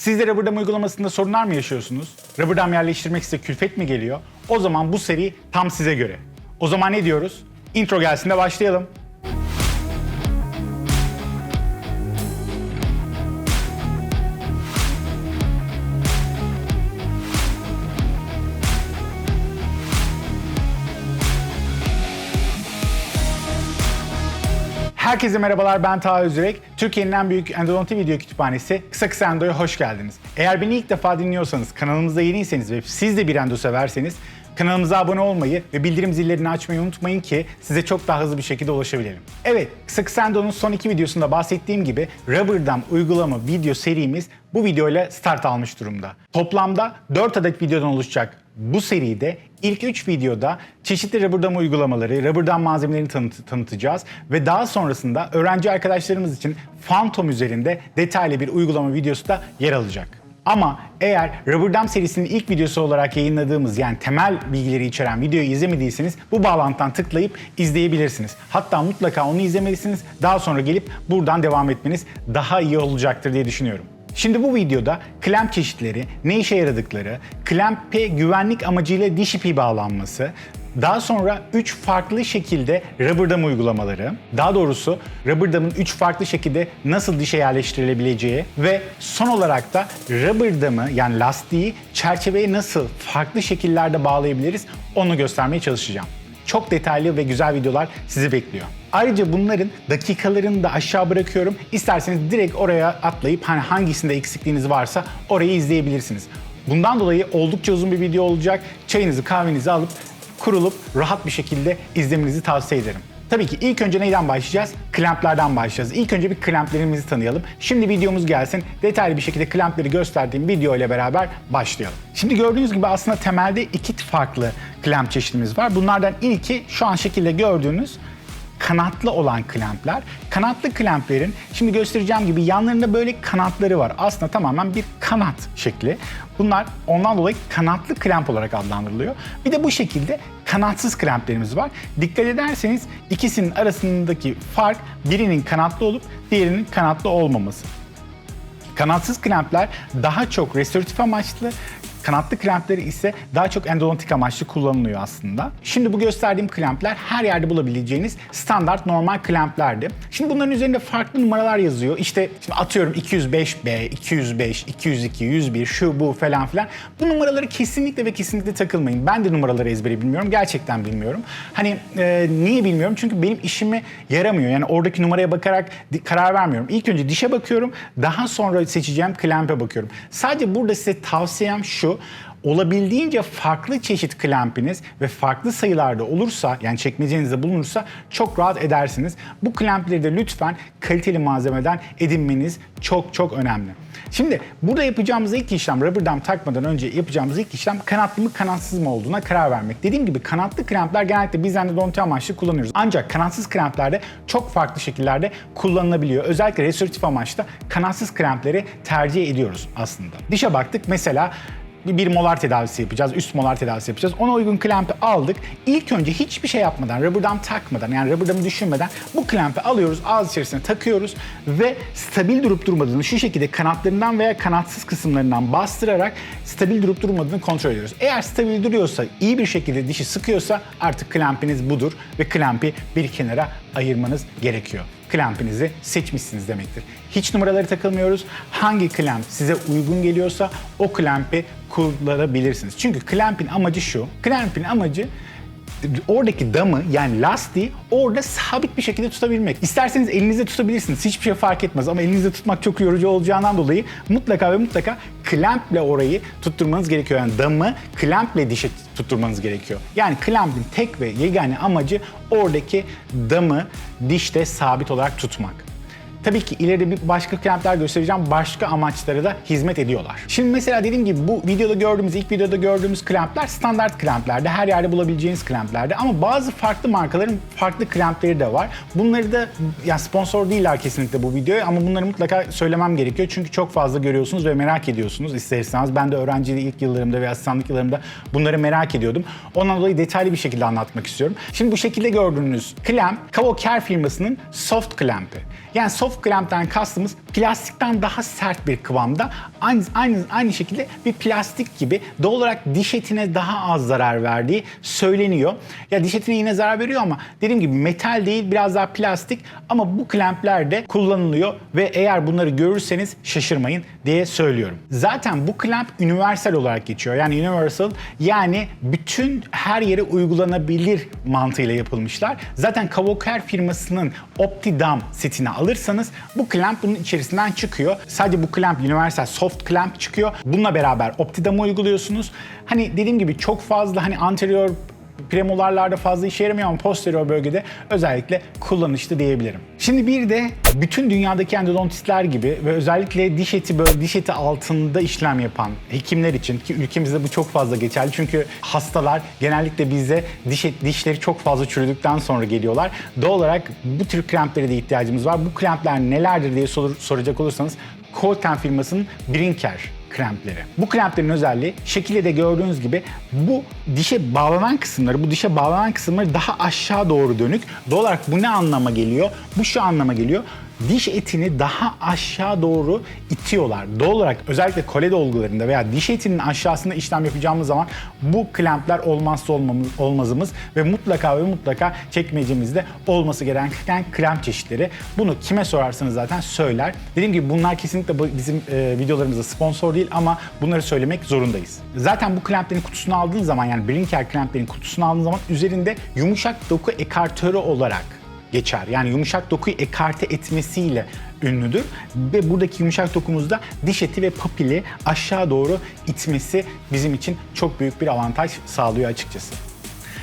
Siz de Rubber uygulamasında sorunlar mı yaşıyorsunuz? Rubber yerleştirmek size külfet mi geliyor? O zaman bu seri tam size göre. O zaman ne diyoruz? Intro gelsin de başlayalım. Herkese merhabalar ben Taha Özürek. Türkiye'nin en büyük endodonti video kütüphanesi Kısa Kısa Endo'ya hoş geldiniz. Eğer beni ilk defa dinliyorsanız, kanalımıza yeniyseniz ve siz de bir endo severseniz kanalımıza abone olmayı ve bildirim zillerini açmayı unutmayın ki size çok daha hızlı bir şekilde ulaşabilelim. Evet, Kısa Kısa Endo'nun son iki videosunda bahsettiğim gibi Rubber Dam uygulama video serimiz bu videoyla start almış durumda. Toplamda 4 adet videodan oluşacak bu seride ilk 3 videoda çeşitli Rubber Dam uygulamaları, Rubber Dam malzemelerini tanıt- tanıtacağız ve daha sonrasında öğrenci arkadaşlarımız için Phantom üzerinde detaylı bir uygulama videosu da yer alacak. Ama eğer Rubber Dam serisinin ilk videosu olarak yayınladığımız yani temel bilgileri içeren videoyu izlemediyseniz bu bağlantıdan tıklayıp izleyebilirsiniz. Hatta mutlaka onu izlemelisiniz. Daha sonra gelip buradan devam etmeniz daha iyi olacaktır diye düşünüyorum. Şimdi bu videoda klemp çeşitleri, ne işe yaradıkları, klempe güvenlik amacıyla diş ipi bağlanması, daha sonra 3 farklı şekilde rubber dam uygulamaları, daha doğrusu rubber damın 3 farklı şekilde nasıl dişe yerleştirilebileceği ve son olarak da rubber damı yani lastiği çerçeveye nasıl farklı şekillerde bağlayabiliriz onu göstermeye çalışacağım. Çok detaylı ve güzel videolar sizi bekliyor. Ayrıca bunların dakikalarını da aşağı bırakıyorum. İsterseniz direkt oraya atlayıp hani hangisinde eksikliğiniz varsa orayı izleyebilirsiniz. Bundan dolayı oldukça uzun bir video olacak. Çayınızı kahvenizi alıp kurulup rahat bir şekilde izlemenizi tavsiye ederim. Tabii ki ilk önce neyden başlayacağız? Klamplerden başlayacağız. İlk önce bir klamplerimizi tanıyalım. Şimdi videomuz gelsin. Detaylı bir şekilde klampleri gösterdiğim video ile beraber başlayalım. Şimdi gördüğünüz gibi aslında temelde iki farklı klamp çeşidimiz var. Bunlardan ilki şu an şekilde gördüğünüz kanatlı olan klampler. Kanatlı klamplerin şimdi göstereceğim gibi yanlarında böyle kanatları var. Aslında tamamen bir kanat şekli. Bunlar ondan dolayı kanatlı klamp olarak adlandırılıyor. Bir de bu şekilde kanatsız klamplerimiz var. Dikkat ederseniz ikisinin arasındaki fark birinin kanatlı olup diğerinin kanatlı olmaması. Kanatsız klampler daha çok restoratif amaçlı, kanatlı klampleri ise daha çok endodontik amaçlı kullanılıyor aslında. Şimdi bu gösterdiğim klampler her yerde bulabileceğiniz standart normal klamplerdi. Şimdi bunların üzerinde farklı numaralar yazıyor. İşte şimdi atıyorum 205B, 205, 202, 101, şu bu falan filan. Bu numaraları kesinlikle ve kesinlikle takılmayın. Ben de numaraları ezbere bilmiyorum. Gerçekten bilmiyorum. Hani e, niye bilmiyorum? Çünkü benim işime yaramıyor. Yani oradaki numaraya bakarak karar vermiyorum. İlk önce dişe bakıyorum. Daha sonra seçeceğim klempe bakıyorum. Sadece burada size tavsiyem şu. Olabildiğince farklı çeşit klempiniz ve farklı sayılarda olursa yani çekmecenizde bulunursa çok rahat edersiniz. Bu klempleri de lütfen kaliteli malzemeden edinmeniz çok çok önemli. Şimdi burada yapacağımız ilk işlem rubber dam takmadan önce yapacağımız ilk işlem kanatlı mı kanatsız mı olduğuna karar vermek. Dediğim gibi kanatlı klempler genellikle biz endodonti amaçlı kullanıyoruz. Ancak kanatsız klemplerde çok farklı şekillerde kullanılabiliyor. Özellikle restoratif amaçta kanatsız klempleri tercih ediyoruz aslında. Dişe baktık mesela bir, molar tedavisi yapacağız, üst molar tedavisi yapacağız. Ona uygun klempi aldık. İlk önce hiçbir şey yapmadan, rubber dam takmadan, yani rubber damı düşünmeden bu klempi alıyoruz, ağız içerisine takıyoruz ve stabil durup durmadığını şu şekilde kanatlarından veya kanatsız kısımlarından bastırarak stabil durup durmadığını kontrol ediyoruz. Eğer stabil duruyorsa, iyi bir şekilde dişi sıkıyorsa artık klempiniz budur ve klempi bir kenara ayırmanız gerekiyor klampinizi seçmişsiniz demektir. Hiç numaraları takılmıyoruz. Hangi klamp size uygun geliyorsa o klampi kullanabilirsiniz. Çünkü klampin amacı şu. Klampin amacı oradaki damı yani lastiği orada sabit bir şekilde tutabilmek. İsterseniz elinizde tutabilirsiniz. Hiçbir şey fark etmez ama elinizde tutmak çok yorucu olacağından dolayı mutlaka ve mutlaka klemple orayı tutturmanız gerekiyor. Yani damı klemple dişe tutturmanız gerekiyor. Yani klampin tek ve yegane amacı oradaki damı dişte sabit olarak tutmak. Tabii ki ileride bir başka klempler göstereceğim. Başka amaçlara da hizmet ediyorlar. Şimdi mesela dediğim gibi bu videoda gördüğümüz, ilk videoda gördüğümüz klempler standart klemplerdi. Her yerde bulabileceğiniz klemplerdi. Ama bazı farklı markaların farklı klempleri de var. Bunları da ya sponsor değiller kesinlikle bu videoya ama bunları mutlaka söylemem gerekiyor. Çünkü çok fazla görüyorsunuz ve merak ediyorsunuz ister istemez. Ben de öğrenciliği ilk yıllarımda ve asistanlık yıllarımda bunları merak ediyordum. Ondan dolayı detaylı bir şekilde anlatmak istiyorum. Şimdi bu şekilde gördüğünüz klemp Kavo Care firmasının soft klempi. Yani soft Soft clamp'ten kastımız plastikten daha sert bir kıvamda. Aynı, aynı, aynı şekilde bir plastik gibi doğal olarak diş etine daha az zarar verdiği söyleniyor. Ya diş etine yine zarar veriyor ama dediğim gibi metal değil biraz daha plastik ama bu clamp'ler de kullanılıyor ve eğer bunları görürseniz şaşırmayın diye söylüyorum. Zaten bu clamp universal olarak geçiyor. Yani universal yani bütün her yere uygulanabilir mantığıyla yapılmışlar. Zaten Kavoker firmasının Optidam setini alırsanız bu clamp bunun içerisinden çıkıyor. Sadece bu clamp universal soft clamp çıkıyor. Bununla beraber Optidam'ı uyguluyorsunuz. Hani dediğim gibi çok fazla hani anterior premolarlarda fazla işe yaramıyor ama posterior bölgede özellikle kullanışlı diyebilirim. Şimdi bir de bütün dünyadaki endodontistler gibi ve özellikle diş eti böyle diş eti altında işlem yapan hekimler için ki ülkemizde bu çok fazla geçerli çünkü hastalar genellikle bize diş et, dişleri çok fazla çürüdükten sonra geliyorlar. Doğal olarak bu tür klemplere de ihtiyacımız var. Bu klempler nelerdir diye sor- soracak olursanız Colten firmasının Brinker krempleri. Bu kremplerin özelliği şekilde de gördüğünüz gibi bu dişe bağlanan kısımları, bu dişe bağlanan kısımları daha aşağı doğru dönük. Doğal olarak bu ne anlama geliyor? Bu şu anlama geliyor. Diş etini daha aşağı doğru itiyorlar. Doğal olarak özellikle kole dolgularında veya diş etinin aşağısında işlem yapacağımız zaman bu klempler olmazsa olmamız, olmazımız ve mutlaka ve mutlaka çekmecemizde olması gereken klemp çeşitleri. Bunu kime sorarsanız zaten söyler. Dediğim gibi bunlar kesinlikle bizim e, videolarımızda sponsor değil ama bunları söylemek zorundayız. Zaten bu klemplerin kutusunu aldığın zaman yani Brinker klemplerin kutusunu aldığın zaman üzerinde yumuşak doku ekartörü olarak geçer. Yani yumuşak dokuyu ekarte etmesiyle ünlüdür. Ve buradaki yumuşak dokumuzda diş eti ve papili aşağı doğru itmesi bizim için çok büyük bir avantaj sağlıyor açıkçası.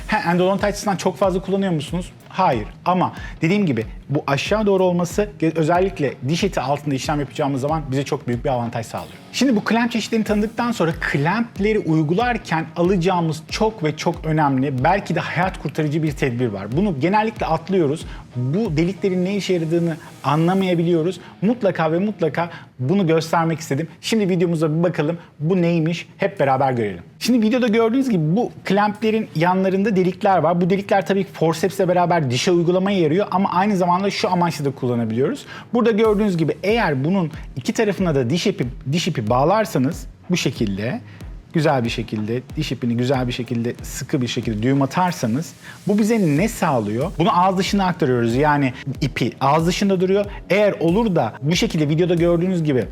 Ha, endodont açısından çok fazla kullanıyor musunuz? Hayır ama dediğim gibi bu aşağı doğru olması özellikle diş eti altında işlem yapacağımız zaman bize çok büyük bir avantaj sağlıyor. Şimdi bu clamp çeşitlerini tanıdıktan sonra clampleri uygularken alacağımız çok ve çok önemli belki de hayat kurtarıcı bir tedbir var. Bunu genellikle atlıyoruz. Bu deliklerin ne işe yaradığını anlamayabiliyoruz. Mutlaka ve mutlaka bunu göstermek istedim. Şimdi videomuza bir bakalım. Bu neymiş? Hep beraber görelim. Şimdi videoda gördüğünüz gibi bu clamplerin yanlarında delikler var. Bu delikler tabii ki forcepsle beraber dişe uygulamaya yarıyor ama aynı zamanda şu amaçla da kullanabiliyoruz. Burada gördüğünüz gibi eğer bunun iki tarafına da diş ipi, diş ipi bağlarsanız bu şekilde güzel bir şekilde diş ipini güzel bir şekilde sıkı bir şekilde düğüm atarsanız bu bize ne sağlıyor? Bunu ağız dışına aktarıyoruz. Yani ipi ağız dışında duruyor. Eğer olur da bu şekilde videoda gördüğünüz gibi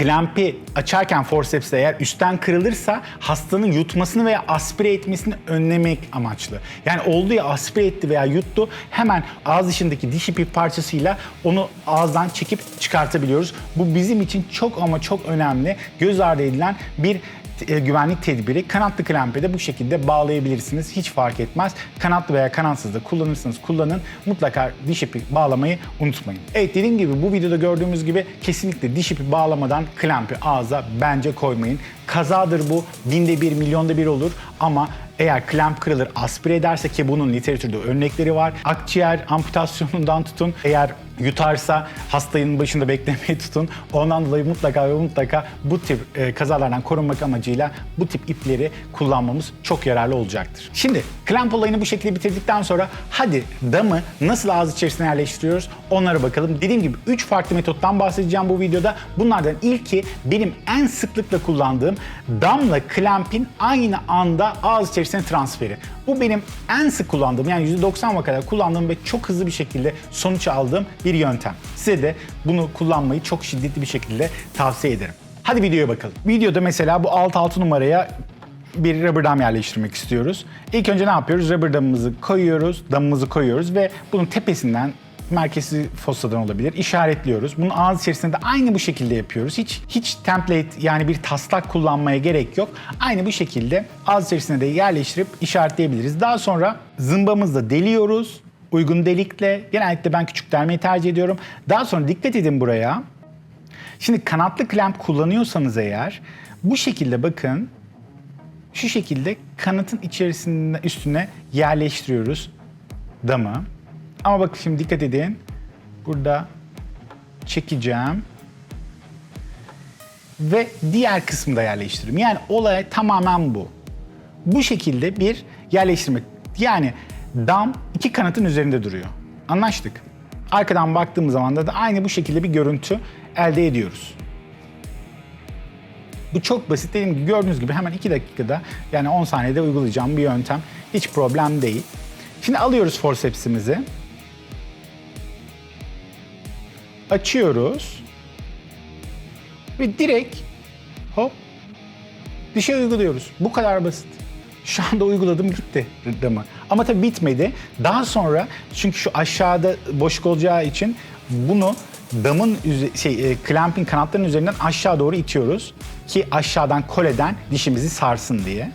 klampi açarken forcepsle eğer üstten kırılırsa hastanın yutmasını veya aspire etmesini önlemek amaçlı. Yani oldu ya aspire etti veya yuttu hemen ağız dışındaki diş ipi parçasıyla onu ağızdan çekip çıkartabiliyoruz. Bu bizim için çok ama çok önemli göz ardı edilen bir e, güvenlik tedbiri. Kanatlı klempe de bu şekilde bağlayabilirsiniz. Hiç fark etmez. Kanatlı veya kanatsız da kullanırsanız kullanın. Mutlaka diş ipi bağlamayı unutmayın. Evet dediğim gibi bu videoda gördüğümüz gibi kesinlikle diş ipi bağlamadan klempi ağza bence koymayın. Kazadır bu. Binde bir, milyonda bir olur ama eğer klemp kırılır, aspire ederse ki bunun literatürde örnekleri var. Akciğer amputasyonundan tutun. Eğer yutarsa hastanın başında beklemeye tutun. Ondan dolayı mutlaka ve mutlaka bu tip e, kazalardan korunmak amacıyla bu tip ipleri kullanmamız çok yararlı olacaktır. Şimdi klemp olayını bu şekilde bitirdikten sonra hadi damı nasıl ağız içerisine yerleştiriyoruz onlara bakalım. Dediğim gibi 3 farklı metottan bahsedeceğim bu videoda. Bunlardan ilki benim en sıklıkla kullandığım damla klempin aynı anda ağız içerisine transferi. Bu benim en sık kullandığım yani %90 vakada kullandığım ve çok hızlı bir şekilde sonuç aldığım bir yöntem. Size de bunu kullanmayı çok şiddetli bir şekilde tavsiye ederim. Hadi videoya bakalım. Videoda mesela bu 6-6 numaraya bir rubber dam yerleştirmek istiyoruz. İlk önce ne yapıyoruz? Rubber damımızı koyuyoruz, damımızı koyuyoruz ve bunun tepesinden merkezi fossadan olabilir. işaretliyoruz. Bunu ağız içerisinde de aynı bu şekilde yapıyoruz. Hiç hiç template yani bir taslak kullanmaya gerek yok. Aynı bu şekilde ağız içerisine de yerleştirip işaretleyebiliriz. Daha sonra zımbamızla deliyoruz. Uygun delikle. Genellikle ben küçük delmeyi tercih ediyorum. Daha sonra dikkat edin buraya. Şimdi kanatlı klemp kullanıyorsanız eğer bu şekilde bakın şu şekilde kanatın içerisinde üstüne yerleştiriyoruz damı. Ama bakın şimdi dikkat edin. Burada çekeceğim. Ve diğer kısmı da yerleştiririm. Yani olay tamamen bu. Bu şekilde bir yerleştirmek. Yani dam iki kanatın üzerinde duruyor. Anlaştık. Arkadan baktığımız zaman da aynı bu şekilde bir görüntü elde ediyoruz. Bu çok basit. Dediğim gibi gördüğünüz gibi hemen 2 dakikada yani 10 saniyede uygulayacağım bir yöntem. Hiç problem değil. Şimdi alıyoruz forcepsimizi. Açıyoruz. Ve direkt hop dişe uyguluyoruz. Bu kadar basit. Şu anda uyguladım gitti damı. Ama tabii bitmedi. Daha sonra çünkü şu aşağıda boşluk olacağı için bunu damın şey e, clamping kanatların üzerinden aşağı doğru itiyoruz ki aşağıdan koleden dişimizi sarsın diye.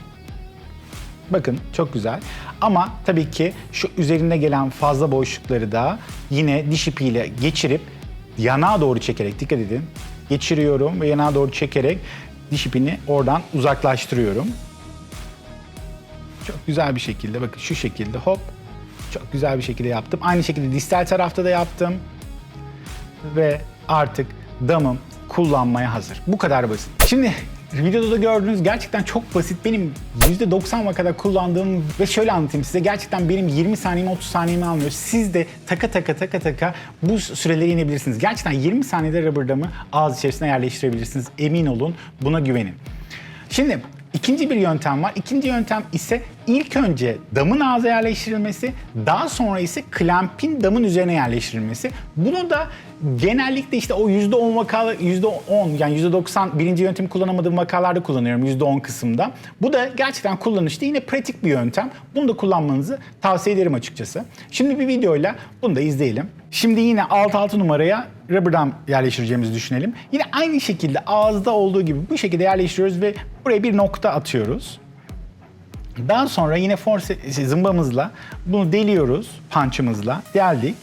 Bakın çok güzel. Ama tabii ki şu üzerinde gelen fazla boşlukları da yine diş ipiyle geçirip yanağa doğru çekerek dikkat edin. Geçiriyorum ve yanağa doğru çekerek diş ipini oradan uzaklaştırıyorum. Çok güzel bir şekilde bakın şu şekilde hop çok güzel bir şekilde yaptım. Aynı şekilde distal tarafta da yaptım. Ve artık damım kullanmaya hazır. Bu kadar basit. Şimdi videoda da gördüğünüz gerçekten çok basit. Benim %90 kadar kullandığım ve şöyle anlatayım size. Gerçekten benim 20 saniyemi 30 saniyemi almıyor. Siz de taka taka taka taka bu süreleri inebilirsiniz. Gerçekten 20 saniyede rubber damı ağız içerisine yerleştirebilirsiniz. Emin olun buna güvenin. Şimdi ikinci bir yöntem var. İkinci yöntem ise ilk önce damın ağza yerleştirilmesi, daha sonra ise klampin damın üzerine yerleştirilmesi. Bunu da genellikle işte o %10 vakalı, %10 yani %90 birinci yöntemi kullanamadığım vakalarda kullanıyorum %10 kısımda. Bu da gerçekten kullanışlı yine pratik bir yöntem. Bunu da kullanmanızı tavsiye ederim açıkçası. Şimdi bir videoyla bunu da izleyelim. Şimdi yine alt altı numaraya rubber dam yerleştireceğimizi düşünelim. Yine aynı şekilde ağızda olduğu gibi bu şekilde yerleştiriyoruz ve buraya bir nokta atıyoruz. Daha sonra yine force zımbamızla bunu deliyoruz punch'ımızla. Deldik.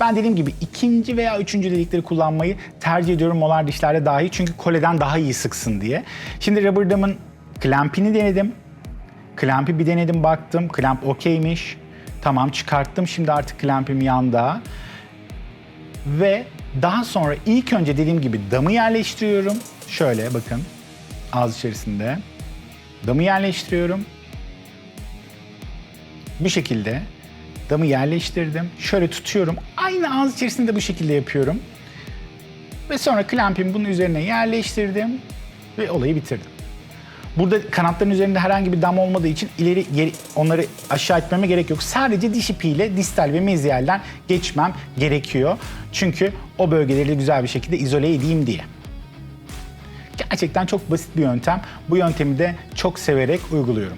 Ben dediğim gibi ikinci veya üçüncü delikleri kullanmayı tercih ediyorum molar dişlerde dahi çünkü koleden daha iyi sıksın diye. Şimdi rubber dam'ın clamp'ini denedim. Clamp'i bir denedim baktım. Clamp okeymiş. Tamam çıkarttım. Şimdi artık clamp'im yanda. Ve daha sonra ilk önce dediğim gibi damı yerleştiriyorum. Şöyle bakın ağız içerisinde. Damı yerleştiriyorum. Bu şekilde damı yerleştirdim. Şöyle tutuyorum. Aynı ağız içerisinde bu şekilde yapıyorum. Ve sonra clamp'imi bunun üzerine yerleştirdim ve olayı bitirdim. Burada kanatların üzerinde herhangi bir dam olmadığı için ileri geri onları aşağı itmeme gerek yok. Sadece diş ipiyle distal ve meziyelden geçmem gerekiyor. Çünkü o bölgeleri güzel bir şekilde izole edeyim diye. Gerçekten çok basit bir yöntem. Bu yöntemi de çok severek uyguluyorum.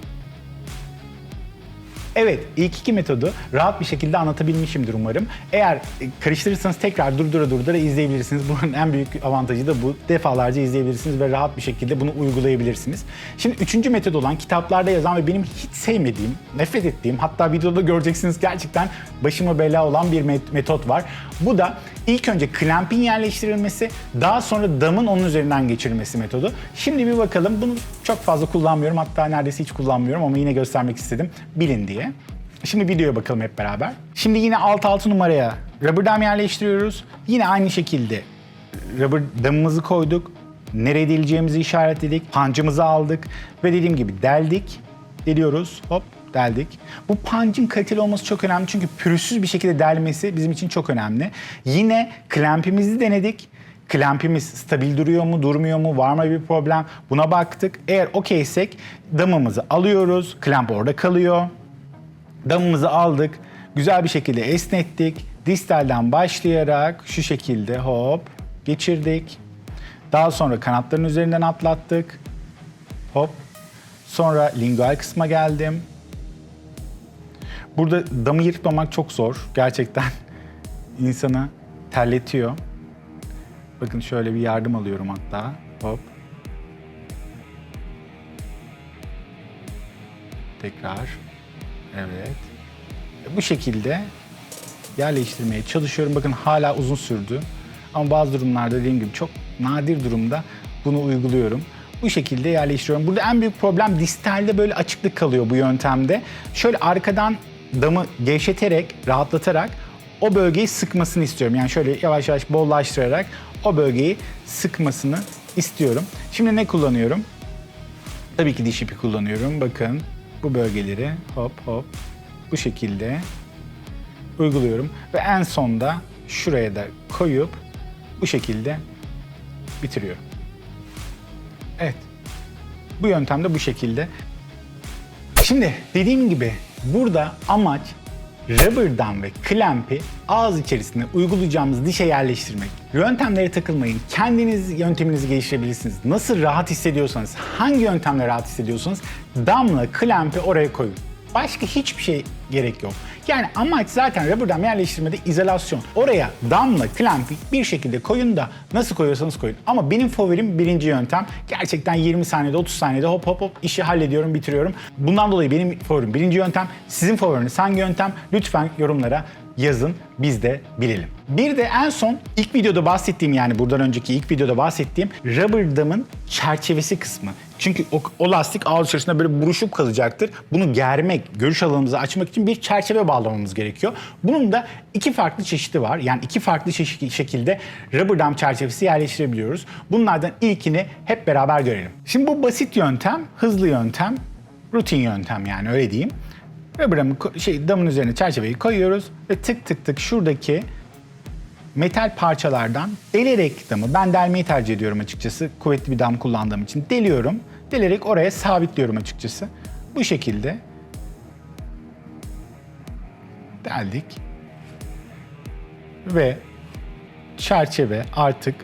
Evet, ilk iki metodu rahat bir şekilde anlatabilmişimdir umarım. Eğer e, karıştırırsanız tekrar durdura durdura izleyebilirsiniz. Bunun en büyük avantajı da bu. Defalarca izleyebilirsiniz ve rahat bir şekilde bunu uygulayabilirsiniz. Şimdi üçüncü metod olan kitaplarda yazan ve benim hiç sevmediğim, nefret ettiğim, hatta videoda göreceksiniz gerçekten başıma bela olan bir met- metot var. Bu da ilk önce clamp'in yerleştirilmesi, daha sonra damın onun üzerinden geçirilmesi metodu. Şimdi bir bakalım. Bunu çok fazla kullanmıyorum. Hatta neredeyse hiç kullanmıyorum ama yine göstermek istedim. Bilin diye. Şimdi videoya bakalım hep beraber. Şimdi yine alt altı numaraya rubber dam yerleştiriyoruz. Yine aynı şekilde rubber damımızı koyduk. Nereye deleceğimizi işaretledik. Pancımızı aldık ve dediğim gibi deldik. Deliyoruz. Hop deldik. Bu pancın kaliteli olması çok önemli çünkü pürüzsüz bir şekilde delmesi bizim için çok önemli. Yine clamp'imizi denedik. Clamp'imiz stabil duruyor mu, durmuyor mu, var mı bir problem? Buna baktık. Eğer okeysek damımızı alıyoruz. Clamp orada kalıyor. Damımızı aldık. Güzel bir şekilde esnettik. Distalden başlayarak şu şekilde hop geçirdik. Daha sonra kanatların üzerinden atlattık. Hop. Sonra lingual kısma geldim. Burada damı yırtmamak çok zor. Gerçekten insanı terletiyor. Bakın şöyle bir yardım alıyorum hatta. Hop. Tekrar. Evet. Bu şekilde yerleştirmeye çalışıyorum. Bakın hala uzun sürdü. Ama bazı durumlarda dediğim gibi çok nadir durumda bunu uyguluyorum. Bu şekilde yerleştiriyorum. Burada en büyük problem distalde böyle açıklık kalıyor bu yöntemde. Şöyle arkadan damı gevşeterek, rahatlatarak o bölgeyi sıkmasını istiyorum. Yani şöyle yavaş yavaş bollaştırarak o bölgeyi sıkmasını istiyorum. Şimdi ne kullanıyorum? Tabii ki diş ipi kullanıyorum. Bakın bu bölgeleri hop hop bu şekilde uyguluyorum ve en sonda şuraya da koyup bu şekilde bitiriyorum. Evet. Bu yöntem de bu şekilde. Şimdi dediğim gibi burada amaç rubber'dan ve clamp'i ağız içerisinde uygulayacağımız dişe yerleştirmek. Yöntemlere takılmayın. Kendiniz yönteminizi geliştirebilirsiniz. Nasıl rahat hissediyorsanız, hangi yöntemle rahat hissediyorsanız damla clamp'i oraya koyun. Başka hiçbir şey gerek yok. Yani amaç zaten rubber'dan yerleştirmede izolasyon. Oraya damla, clamp'i bir şekilde koyun da nasıl koyuyorsanız koyun. Ama benim favorim birinci yöntem. Gerçekten 20 saniyede 30 saniyede hop hop hop işi hallediyorum, bitiriyorum. Bundan dolayı benim favorim birinci yöntem. Sizin favoriniz hangi yöntem? Lütfen yorumlara yazın biz de bilelim. Bir de en son ilk videoda bahsettiğim yani buradan önceki ilk videoda bahsettiğim rubber damın çerçevesi kısmı. Çünkü o, o lastik ağız içerisinde böyle buruşup kalacaktır. Bunu germek, görüş alanımızı açmak için bir çerçeve bağlamamız gerekiyor. Bunun da iki farklı çeşidi var. Yani iki farklı çeşit şekilde rubber dam çerçevesi yerleştirebiliyoruz. Bunlardan ilkini hep beraber görelim. Şimdi bu basit yöntem, hızlı yöntem, rutin yöntem yani öyle diyeyim. Ko- şey, damın üzerine çerçeveyi koyuyoruz ve tık tık tık şuradaki metal parçalardan delerek damı, ben delmeyi tercih ediyorum açıkçası kuvvetli bir dam kullandığım için deliyorum. Delerek oraya sabitliyorum açıkçası. Bu şekilde deldik ve çerçeve artık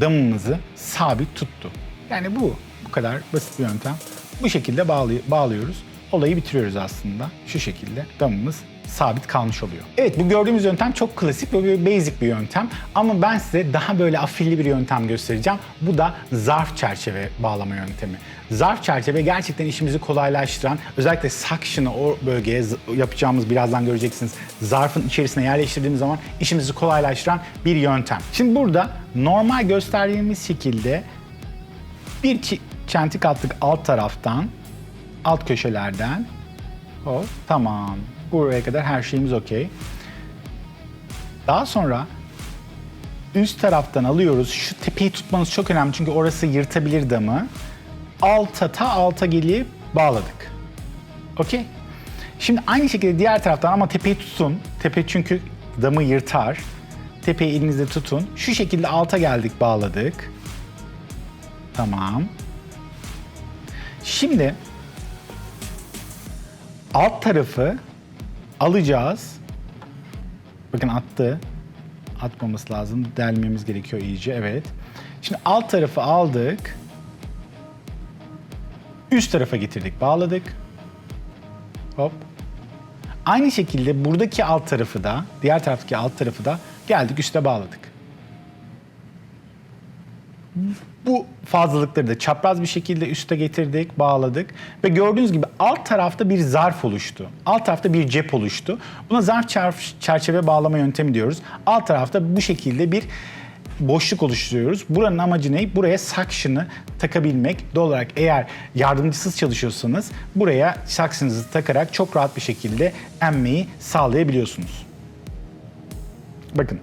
damımızı sabit tuttu. Yani bu bu kadar basit bir yöntem. Bu şekilde bağlıyoruz. Olayı bitiriyoruz aslında. Şu şekilde damımız sabit kalmış oluyor. Evet bu gördüğümüz yöntem çok klasik ve böyle basic bir yöntem. Ama ben size daha böyle afilli bir yöntem göstereceğim. Bu da zarf çerçeve bağlama yöntemi. Zarf çerçeve gerçekten işimizi kolaylaştıran, özellikle suction'ı o bölgeye yapacağımız birazdan göreceksiniz. Zarfın içerisine yerleştirdiğimiz zaman işimizi kolaylaştıran bir yöntem. Şimdi burada normal gösterdiğimiz şekilde bir çentik attık alt taraftan, alt köşelerden. Hop, tamam. Buraya kadar her şeyimiz okey. Daha sonra üst taraftan alıyoruz. Şu tepeyi tutmanız çok önemli çünkü orası yırtabilir damı. Alta ta alta gelip bağladık. Okey. Şimdi aynı şekilde diğer taraftan ama tepeyi tutun. Tepe çünkü damı yırtar. Tepeyi elinizde tutun. Şu şekilde alta geldik bağladık. Tamam. Şimdi alt tarafı alacağız. Bakın attı. Atmaması lazım. Delmemiz gerekiyor iyice. Evet. Şimdi alt tarafı aldık. Üst tarafa getirdik. Bağladık. Hop. Aynı şekilde buradaki alt tarafı da, diğer taraftaki alt tarafı da geldik üste bağladık. Bu fazlalıkları da çapraz bir şekilde üste getirdik, bağladık ve gördüğünüz gibi alt tarafta bir zarf oluştu. Alt tarafta bir cep oluştu. Buna zarf çer- çerçeve bağlama yöntemi diyoruz. Alt tarafta bu şekilde bir boşluk oluşturuyoruz. Buranın amacı ne? Buraya suction'ı takabilmek. Doğal olarak eğer yardımcısız çalışıyorsanız buraya suction'ınızı takarak çok rahat bir şekilde emmeyi sağlayabiliyorsunuz. Bakın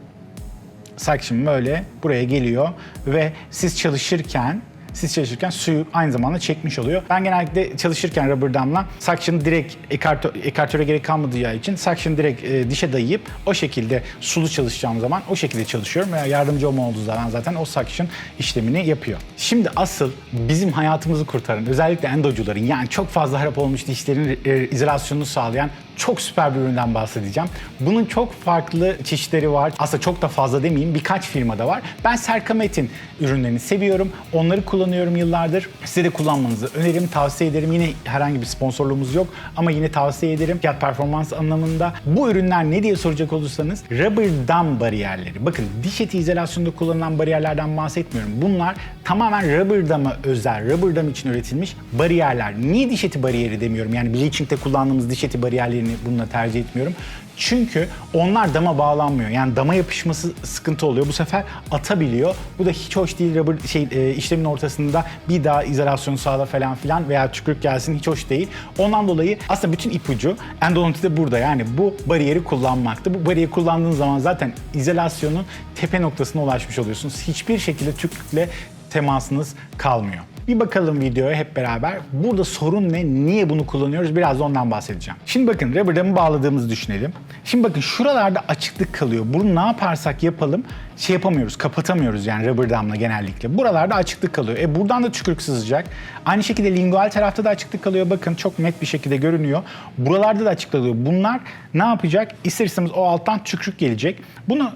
suction böyle buraya geliyor ve siz çalışırken siz çalışırken suyu aynı zamanda çekmiş oluyor. Ben genellikle çalışırken rubber damla suction'ı direkt ekartö, ekartöre gerek kalmadığı için suction direkt e, dişe dayayıp o şekilde sulu çalışacağım zaman o şekilde çalışıyorum veya yardımcı olma olduğu zaman zaten o suction işlemini yapıyor. Şimdi asıl bizim hayatımızı kurtaran özellikle endocuların yani çok fazla harap olmuş dişlerin e, izolasyonunu sağlayan çok süper bir üründen bahsedeceğim. Bunun çok farklı çeşitleri var. Aslında çok da fazla demeyeyim birkaç firmada var. Ben Serkamet'in ürünlerini seviyorum. Onları kullanıyorum yıllardır. Size de kullanmanızı öneririm, tavsiye ederim. Yine herhangi bir sponsorluğumuz yok ama yine tavsiye ederim. Fiyat performans anlamında. Bu ürünler ne diye soracak olursanız rubber dam bariyerleri. Bakın diş eti izolasyonunda kullanılan bariyerlerden bahsetmiyorum. Bunlar tamamen rubber dama özel, rubber dam için üretilmiş bariyerler. Niye diş eti bariyeri demiyorum? Yani bleaching'de kullandığımız diş eti bariyerlerini bununla tercih etmiyorum. Çünkü onlar dama bağlanmıyor. Yani dama yapışması sıkıntı oluyor. Bu sefer atabiliyor. Bu da hiç hoş değil. Rubber şey e, işlemin ortasında bir daha izolasyon sağla falan filan veya tükürük gelsin hiç hoş değil. Ondan dolayı aslında bütün ipucu endodontide burada. Yani bu bariyeri kullanmakta. Bu bariyeri kullandığınız zaman zaten izolasyonun tepe noktasına ulaşmış oluyorsunuz. Hiçbir şekilde tükürükle temasınız kalmıyor. Bir bakalım videoya hep beraber. Burada sorun ne? Niye bunu kullanıyoruz? Biraz da ondan bahsedeceğim. Şimdi bakın rubber dam'ı bağladığımızı düşünelim. Şimdi bakın şuralarda açıklık kalıyor. Bunu ne yaparsak yapalım şey yapamıyoruz, kapatamıyoruz yani rubber damla genellikle. Buralarda açıklık kalıyor. E buradan da tükürük sızacak. Aynı şekilde lingual tarafta da açıklık kalıyor. Bakın çok net bir şekilde görünüyor. Buralarda da açıklık kalıyor. Bunlar ne yapacak? İster istemez o alttan tükürük gelecek. Bunu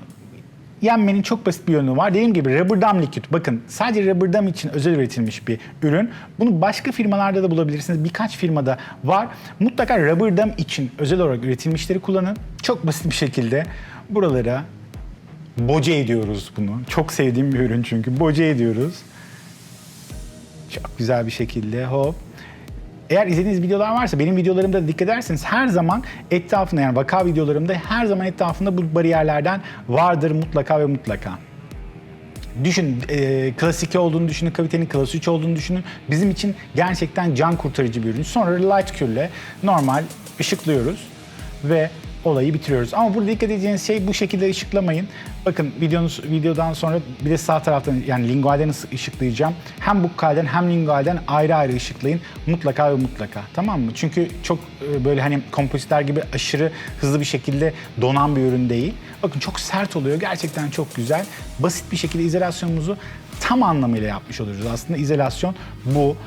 yenmenin çok basit bir yönü var. Dediğim gibi rubber dam liquid. Bakın sadece rubber dam için özel üretilmiş bir ürün. Bunu başka firmalarda da bulabilirsiniz. Birkaç firmada var. Mutlaka rubber dam için özel olarak üretilmişleri kullanın. Çok basit bir şekilde buralara boca ediyoruz bunu. Çok sevdiğim bir ürün çünkü. Boca ediyoruz. Çok güzel bir şekilde hop. Eğer izlediğiniz videolar varsa benim videolarımda da dikkat ederseniz her zaman etrafında yani vaka videolarımda her zaman etrafında bu bariyerlerden vardır mutlaka ve mutlaka. Düşünün, e, klasik olduğunu düşünün, kavitenin klas 3 olduğunu düşünün. Bizim için gerçekten can kurtarıcı bir ürün. Sonra light külle normal ışıklıyoruz ve olayı bitiriyoruz. Ama burada dikkat edeceğiniz şey bu şekilde ışıklamayın. Bakın videonuz, videodan sonra bir de sağ taraftan yani lingualden ışıklayacağım. Hem bukkalden hem lingualden ayrı ayrı ışıklayın. Mutlaka ve mutlaka. Tamam mı? Çünkü çok e, böyle hani kompozitler gibi aşırı hızlı bir şekilde donan bir ürün değil. Bakın çok sert oluyor. Gerçekten çok güzel. Basit bir şekilde izolasyonumuzu tam anlamıyla yapmış oluyoruz. Aslında izolasyon bu.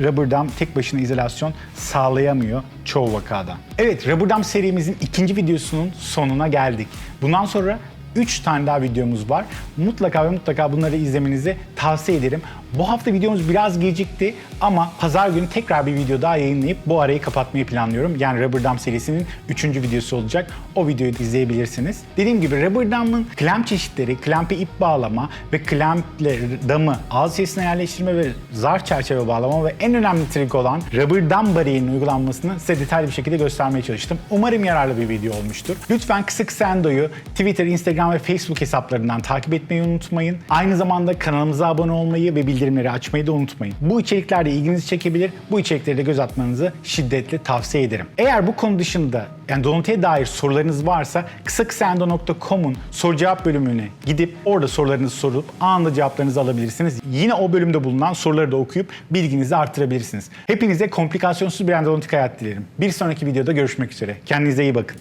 Rubber tek başına izolasyon sağlayamıyor çoğu vakada. Evet, Rubber serimizin ikinci videosunun sonuna geldik. Bundan sonra 3 tane daha videomuz var. Mutlaka ve mutlaka bunları izlemenizi tavsiye ederim. Bu hafta videomuz biraz gecikti ama pazar günü tekrar bir video daha yayınlayıp bu arayı kapatmayı planlıyorum. Yani Rubber Dam serisinin 3. videosu olacak. O videoyu da izleyebilirsiniz. Dediğim gibi Rubber Dam'ın klemp çeşitleri, klempe ip bağlama ve klemple damı ağız içerisine yerleştirme ve zarf çerçeve bağlama ve en önemli trik olan Rubber Dam bariyerinin uygulanmasını size detaylı bir şekilde göstermeye çalıştım. Umarım yararlı bir video olmuştur. Lütfen Kısa Kısendo'yu Twitter, Instagram ve Facebook hesaplarından takip etmeyi unutmayın. Aynı zamanda kanalımıza abone olmayı ve bildirimleri açmayı da unutmayın. Bu içerikler de ilginizi çekebilir. Bu içeriklere de göz atmanızı şiddetle tavsiye ederim. Eğer bu konu dışında endodontiye dair sorularınız varsa kısa kısaendo.com'un soru cevap bölümüne gidip orada sorularınızı sorup anında cevaplarınızı alabilirsiniz. Yine o bölümde bulunan soruları da okuyup bilginizi artırabilirsiniz. Hepinize komplikasyonsuz bir endodontik hayat dilerim. Bir sonraki videoda görüşmek üzere. Kendinize iyi bakın.